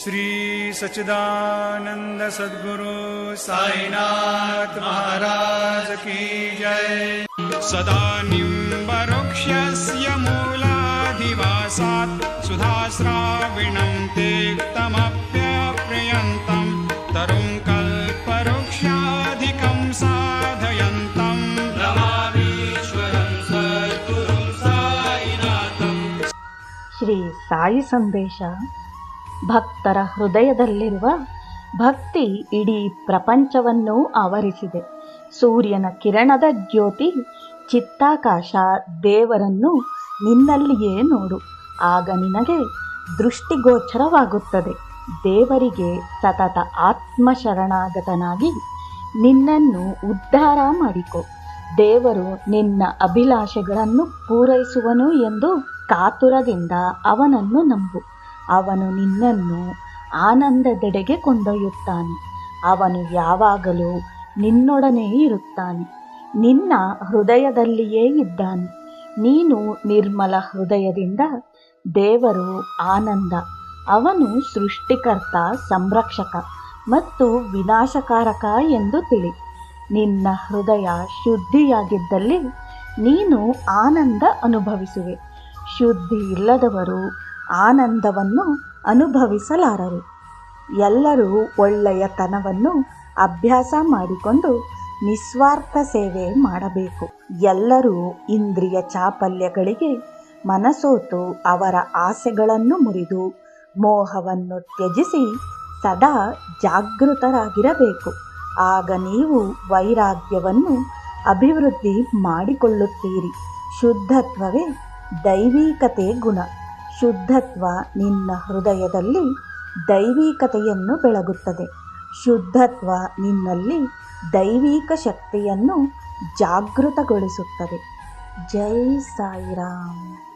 श्रीसच्चिदानन्द साईनाथ महाराज की जय। सदा निरुक्षस्य मूलाधिवासात् सुधाविणं ते कमप्यप्रयन्तम् तरुङ्कल्पक्षाधिकम् साधयन्तम् श्री साई सम्बेशा ಭಕ್ತರ ಹೃದಯದಲ್ಲಿರುವ ಭಕ್ತಿ ಇಡೀ ಪ್ರಪಂಚವನ್ನು ಆವರಿಸಿದೆ. ಸೂರ್ಯನ ಕಿರಣದ ಜ್ಯೋತಿ ಚಿತ್ತಾಕಾಶ ದೇವರನ್ನು ನಿನ್ನಲ್ಲಿಯೇ ನೋಡು. ಆಗ ನಿನಗೆ ದೃಷ್ಟಿಗೋಚರವಾಗುತ್ತದೆ. ದೇವರಿಗೆ ಸತತ ಆತ್ಮಶರಣಾಗತನಾಗಿ ನಿನ್ನನ್ನು ಉದ್ಧಾರ ಮಾಡಿಕೊ. ದೇವರು ನಿನ್ನ ಅಭಿಲಾಷೆಗಳನ್ನು ಪೂರೈಸುವನು ಎಂದು ಕಾತುರದಿಂದ ಅವನನ್ನು ನಂಬು. ಅವನು ನಿನ್ನನ್ನು ಆನಂದದೆಡೆಗೆ ಕೊಂಡೊಯ್ಯುತ್ತಾನೆ. ಅವನು ಯಾವಾಗಲೂ ನಿನ್ನೊಡನೆ ಇರುತ್ತಾನೆ. ನಿನ್ನ ಹೃದಯದಲ್ಲಿಯೇ ಇದ್ದಾನೆ. ನೀನು ನಿರ್ಮಲ ಹೃದಯದಿಂದ ದೇವರು ಆನಂದ. ಅವನು ಸೃಷ್ಟಿಕರ್ತ, ಸಂರಕ್ಷಕ ಮತ್ತು ವಿನಾಶಕಾರಕ ಎಂದು ತಿಳಿ. ನಿನ್ನ ಹೃದಯ ಶುದ್ಧಿಯಾಗಿದ್ದಲ್ಲಿ ನೀನು ಆನಂದ ಅನುಭವಿಸುವೆ. ಶುದ್ಧಿ ಇಲ್ಲದವರು ಆನಂದವನ್ನು ಅನುಭವಿಸಲಾರರು. ಎಲ್ಲರೂ ಒಳ್ಳೆಯತನವನ್ನು ಅಭ್ಯಾಸ ಮಾಡಿಕೊಂಡು ನಿಸ್ವಾರ್ಥ ಸೇವೆ ಮಾಡಬೇಕು. ಎಲ್ಲರೂ ಇಂದ್ರಿಯ ಚಾಪಲ್ಯಗಳಿಗೆ ಮನಸೋತು ಅವರ ಆಸೆಗಳನ್ನು ಮುರಿದು ಮೋಹವನ್ನು ತ್ಯಜಿಸಿ ಸದಾ ಜಾಗೃತರಾಗಿರಬೇಕು. ಆಗ ನೀವು ವೈರಾಗ್ಯವನ್ನು ಅಭಿವೃದ್ಧಿ ಮಾಡಿಕೊಳ್ಳುತ್ತೀರಿ. ಶುದ್ಧತ್ವವೇ ದೈವಿಕತೆ ಗುಣ. ಶುದ್ಧತ್ವ ನಿನ್ನ ಹೃದಯದಲ್ಲಿ ದೈವಿಕತೆಯನ್ನು ಬೆಳಗುತ್ತದೆ. ಶುದ್ಧತ್ವ ನಿನ್ನಲ್ಲಿ ದೈವಿಕ ಶಕ್ತಿಯನ್ನು ಜಾಗೃತಗೊಳಿಸುತ್ತದೆ. ಜೈ ಸಾಯಿರಾಮ್.